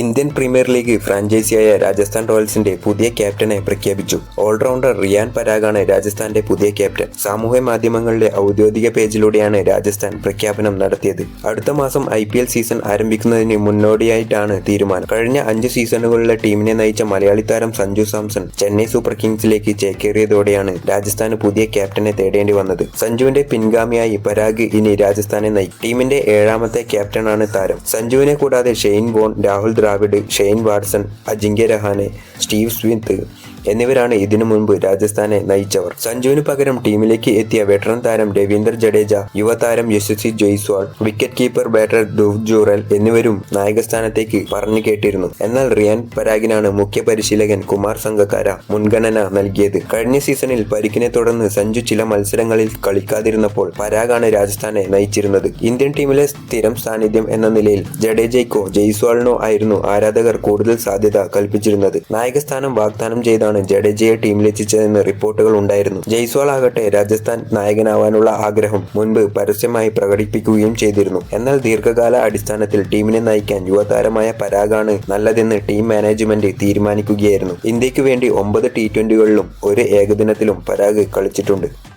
Indian premier league ഫ്രാഞ്ചൈസിയായ രാജസ്ഥാൻ റോയൽസിന്റെ പുതിയ ക്യാപ്റ്റനെ പ്രഖ്യാപിച്ചു. ഓൾറൗണ്ടർ റിയാൻ പരാഗാണ് രാജസ്ഥാന്റെ പുതിയ ക്യാപ്റ്റൻ. സാമൂഹ്യ മാധ്യമങ്ങളുടെ ഔദ്യോഗിക പേജിലൂടെയാണ് രാജസ്ഥാൻ പ്രഖ്യാപനം നടത്തിയത്. അടുത്ത മാസം ഐ സീസൺ ആരംഭിക്കുന്നതിന് മുന്നോടിയായിട്ടാണ് തീരുമാനം. കഴിഞ്ഞ അഞ്ച് സീസണുകളിലെ ടീമിനെ നയിച്ച മലയാളി താരം സഞ്ജു സാംസൺ ചെന്നൈ സൂപ്പർ കിങ്സിലേക്ക് ചേക്കേറിയതോടെയാണ് രാജസ്ഥാന് പുതിയ ക്യാപ്റ്റനെ തേടേണ്ടി വന്നത്. സഞ്ജുവിന്റെ പിൻഗാമിയായി പരാഗ് ഇനി രാജസ്ഥാനെ നയിക്കും. ടീമിന്റെ ഏഴാമത്തെ ക്യാപ്റ്റനാണ് താരം. സഞ്ജുവിനെ കൂടാതെ Shane Bond Rahul Dravid Shane Watson Ajinkya Rahane Steve Smith എന്നിവരാണ് ഇതിനു മുൻപ് രാജസ്ഥാനെ നയിച്ചവർ. സഞ്ജുവിന് പകരം ടീമിലേക്ക് എത്തിയ വെറ്ററൻ താരം രവീന്ദർ ജഡേജ യുവതാരം Yashasvi Jaiswal wicket keeper batter Dhruv Jurel എന്നിവരും നായകസ്ഥാനത്തേക്ക് പറഞ്ഞു കേട്ടിരുന്നു. എന്നാൽ റിയാൻ പരാഗിനാണ് മുഖ്യ പരിശീലകൻ കുമാർ സംഘക്കാര മുൻഗണന നൽകിയത്. കഴിഞ്ഞ സീസണിൽ പരിക്കിനെ തുടർന്ന് സഞ്ജു ചില മത്സരങ്ങളിൽ കളിക്കാതിരുന്നപ്പോൾ പരാഗാണ് രാജസ്ഥാനെ നയിച്ചിരുന്നത്. ഇന്ത്യൻ ടീമിലെ സ്ഥിരം സാന്നിധ്യം എന്ന നിലയിൽ ജഡേജയ്ക്കോ ജയ്സ്വാളിനോ ആയിരുന്നു ആരാധകർ കൂടുതൽ സാധ്യത കൽപ്പിച്ചിരുന്നത്. നായകസ്ഥാനം വാഗ്ദാനം ചെയ്താണ് ജഡേജയെ ടീമിലെത്തിച്ചതെന്ന് റിപ്പോർട്ടുകൾ ഉണ്ടായിരുന്നു. ജയ്സ്വാൾ ആകട്ടെ രാജസ്ഥാൻ നായകനാവാനുള്ള ആഗ്രഹം മുൻപ് പരസ്യമായി പ്രകടിപ്പിക്കുകയും ചെയ്തിരുന്നു. എന്നാൽ ദീർഘകാല അടിസ്ഥാനത്തിൽ ടീമിനെ നയിക്കാൻ യുവതാരമായ പരാഗാണ് നല്ലതെന്ന് ടീം മാനേജ്മെന്റ് തീരുമാനിക്കുകയായിരുന്നു. ഇന്ത്യയ്ക്ക് വേണ്ടി ഒമ്പത് ടി ട്വന്റികളിലും ഒരു ഏകദിനത്തിലും പരാഗ് കളിച്ചിട്ടുണ്ട്.